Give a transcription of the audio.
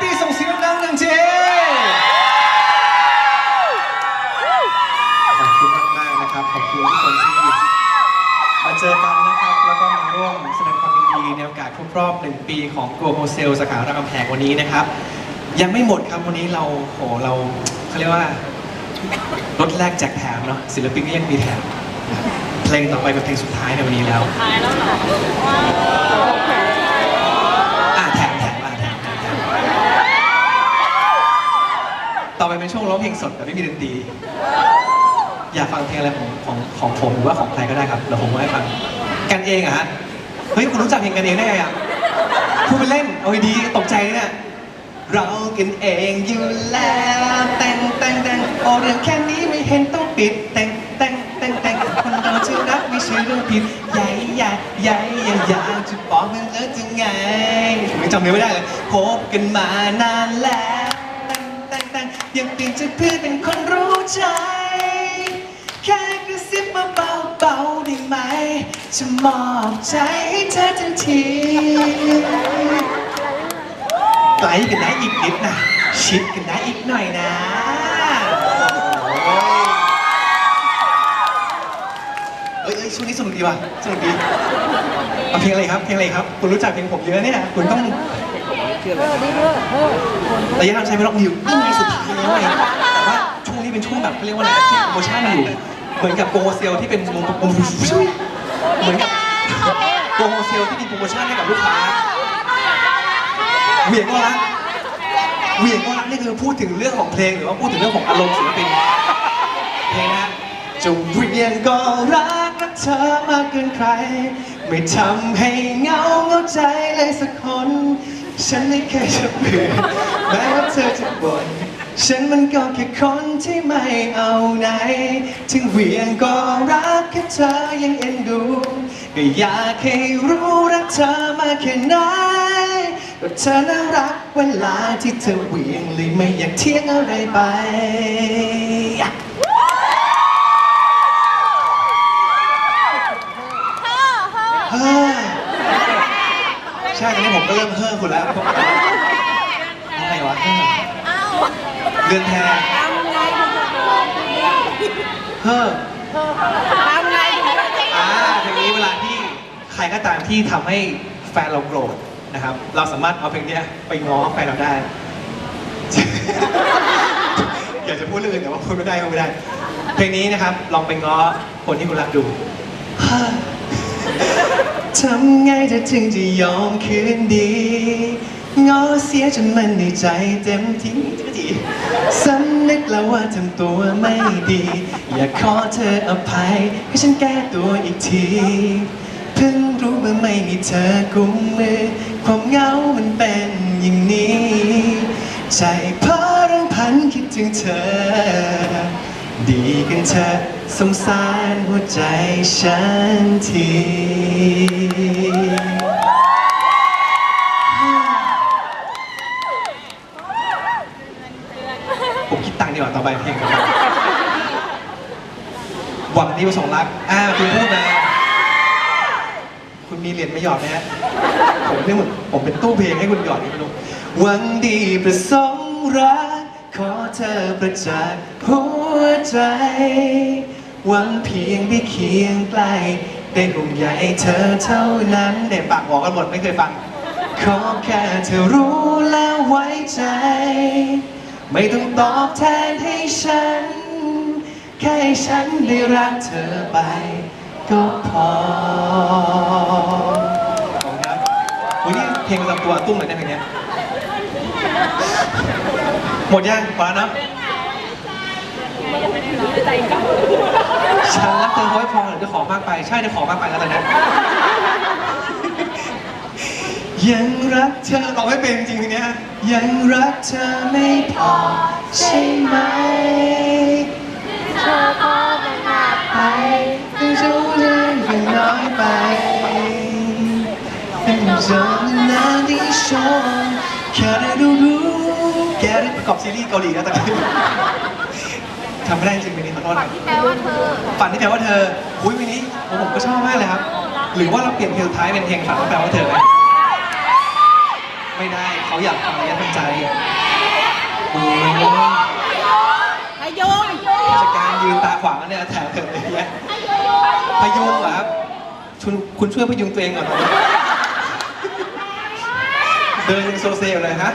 ปี้ส่งเสียงดังหนึ่งทีขอบคุณมากๆนะครับ ขอบคุณทุกคนที่มาเจอกันนะครับ แล้วก็มาร่วมแสดงความยินดีในโอกาสครบรอบหนึ่งปีของกลัวโฮเซลสาขารามคำแหงวันนี้นะครับ ยังไม่หมดครับวันนี้เราโหเราเขาเรียกว่าลดแรกแจกแถมเนาะศิลปินก็ยังมีแถมเพลงต่อไปเป็นเพลงสุดท้ายในวันนี้แล้ว ท้ายแล้วเหรอ เป็นช่วงร้องเพลงสดแต่ไม่มีดนตรี อยากฟังเพลงอะไรของของของผมหรือว่าของใครก็ได้ครับเดี๋ยวผมมาให้ฟัง กันเองอะฮะ เฮ้ยคุณรู้จักเพลงกันเองได้ไงอะพูดไปเล่น เอาดีตกใจเนี่ยเรากันเองอยู่แล้วแต่งแต่งแต่งโอ้เรื่องแค่นี้ไม่เห็นต้องปิดแต่งแต่งแต่งแต่งคนเราจะรักไม่ใช่เรื่องผิดใหญ่ใหญ่ใหญ่ใหญ่อยากจะบอกมันเออจะไงผมจำเนื้อไม่ได้เลยคบกันมานานแล้ว แต่งแต่งยังเปลี่ยนจากเพื่อนเป็นคนรู้ใจ แค่กระซิบมาเบาเบาๆได้ไหม จะมอบใจให้เธอทันทีไกลกันนะอีกนิดนะ ชิดกันนะอีกหน่อยนะเอ้ยเอ้ยช่วงนี้สนุกดีว่ะสนุกดีเอาเพลงอะไรครับเพลงอะไรครับ คุณรู้จักเพลงผมเยอะเนี่ย คุณต้อง ระยะทางใช้ไม่ต้องอยู่นี่ไงสุดท้ายแล้วไงแต่ว่าช่วงนี้เป็นช่วงแบบเขาเรียกว่าอะไรอะที่โปรโมชั่นอยู่ เหมือนกับโปรโมเซลที่เป็นโปรโมเหมือนกับโปรโมเซลที่มีโปรโมชั่นให้กับลูกค้าเหวี่ยงก็รักเหวี่ยงก็รักนี่คือพูดถึงเรื่องของเพลงหรือว่าพูดถึงเรื่องของอารมณ์ศิลปินเพลงนะจะเหวี่ยงก็รักรักเธอมากเกินใคร ไม่ทำให้เหงาเหงาใจเลยสักคน ฉันไม่เคยจะเบื่อแม้ว่าเธอจะบ่นฉันมันก็แค่คนที่ไม่เอาไหน ถึงเวียงก็รักแค่เธอยังเอ็นดู ก็อยากให้รู้รักเธอมากแค่ไหนก็เธอน่ารักเวลาที่เธอเวียงเลยไม่อยากเที่ยงอะไรไปเฮ้อ ใช่ตอนนี้ผมก็เริ่มเฮ้อคุณแล้วอะไรวะเฮ้อเรือนแพเฮ้อทำไงถึงจะอ่าเพลงนี้เวลาที่ใครก็ตามที่ทำให้แฟนเราโกรธนะครับ เราสามารถเอาเพลงเนี้ยไปง้อแฟนเราได้ อยากจะพูดเรื่องอื่นแต่ว่าพูดไม่ได้พูดไม่ได้ เพลงนี้นะครับ ลองไปง้อคนที่คุณรักดู ทำไงเธอถึงจะยอมคืนดีงอเสียจนมันในใจเต็มที่ทีสำนึกแล้วว่าทำตัวไม่ดี อยากขอเธออภัย ให้ฉันแก้ตัวอีกทีเพิ่งรู้เมื่อไม่มีเธอกุมมือ ความเหงามันเป็นอย่างนี้ ใจพอรังพันคิดถึงเธอ ดีกันเธอะสงสารหัวใจฉันทีผมคิดตังค์ดีกว่าต่อไปเพลงหวังดีประสงค์รัก อ่า คุณพูดมาคุณมีเหรียญไมาหยอดไหมฮะผมเนี่ยเหมือนผมเป็นตู้เพลงให้คุณหยอดนี่ไม่รู้หวังดีประสงค์รัก ขอเธอประจักษ์หัวใจ หวังเพียงได้เคียงใกล้ได้ห่วงใยเธอเท่านั้นเด็ปากบอกกันหมดไม่เคยฟัง ขอแค่เธอรู้และไว้ใจ ไม่ต้องตอบแทนให้ฉัน แค่ให้ฉันได้รักเธอไป ก็พอขอบคุณครับวันนี้เพลงประจำตัวตุ้มเลยนะเพลงเนี้ย หมดยังพอแล้วนะฉันรักเธอเขาไม่พอหรือจะขอมากไป ใช่จะขอมากไปแล้วตอนนี้ยังรักเธอร้องไม่เป็นจริงทีเนี้ยยังรักเธอไม่พอใช่ไหมเธอพอ กับซีรีส์เกาหลีแล้วตอนนี้ทำไม่ได้จริงวันนี้ขอโทษนที่แปลว่าเธอฝันที่แปลว่าเธออุ้ยวันนี้ผมก็ชอบมากเลยครับ หรือว่าเราเปลี่ยนเพลงท้ายเป็นเพลงฝันที่แปลว่าเธอไหมไม่ได้เขาอยากฟังระยะทางใจโอ้ยพยุงจากการยืนตาขวางเนี่ยแถมเกิดอะไรเงี้ยพยุงครับคุณคุณช่วยพยุงตัวเองก่อนนะเดินยังโซเซอยู่เลยฮะ